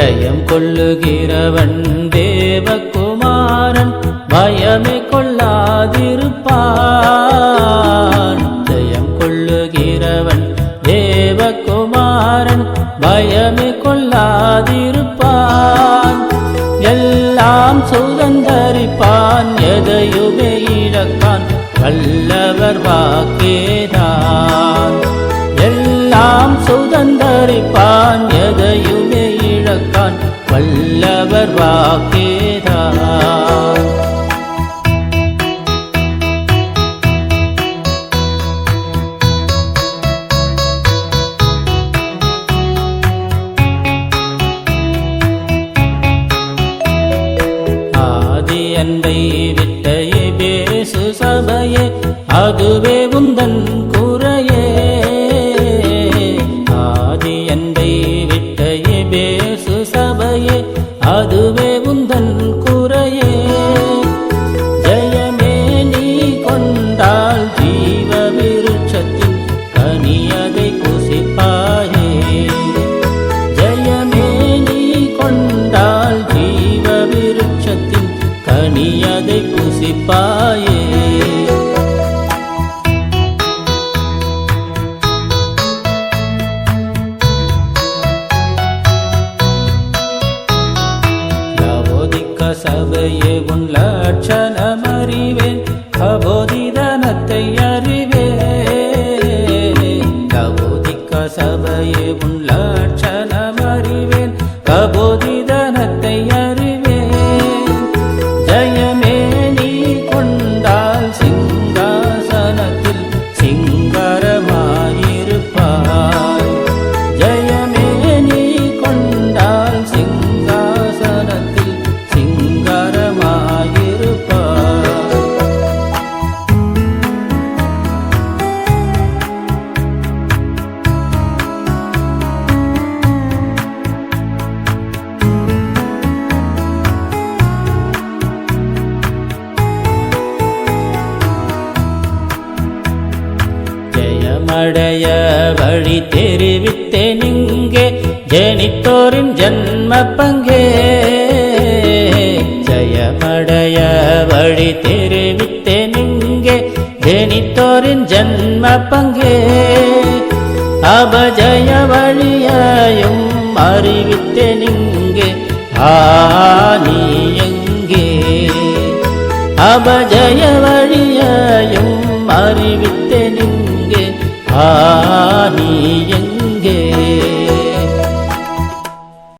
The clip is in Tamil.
கொள்ளுகிறவன் தேவகுமாரன் பயமே கொள்ளாதிருப்பான். ஜெயம் கொள்ளுகிறவன் தேவகுமாரன் பயமே கொள்ளாதிருப்பான். எல்லாம் சுதந்தரிப்பான் எதையுமே இழக்கான் வல்லவர் வாக்கேதான். வல்லவர் வாக்கேதா. ஆதி அன்பை விட்டையே பேசு சபையே அதுவே கனியதை புசிப்பாயே ஜெயமே நீ கொண்டால் ஜீவ விருட்சத்தின் கனியதை புசிப்பாயே சபையே உன் லட்சணம் அறிவேன் கபோதிதனத்தை சபையே உன் அடைய வழி தெரிவித்தேன் இங்கே. ஜனித்தோரின் ஜன்ம பங்கே. ஜயமடைய வழி தெரிவித்தேன் இங்கே. ஜனித்தோரின் ஜன்ம பங்கே. அபஜய வழியாயும் அறிவித்தேன் இங்கே. ஆனி எங்கே? அபஜய வழியாயும் அறிவித்த இங்கே ஆனி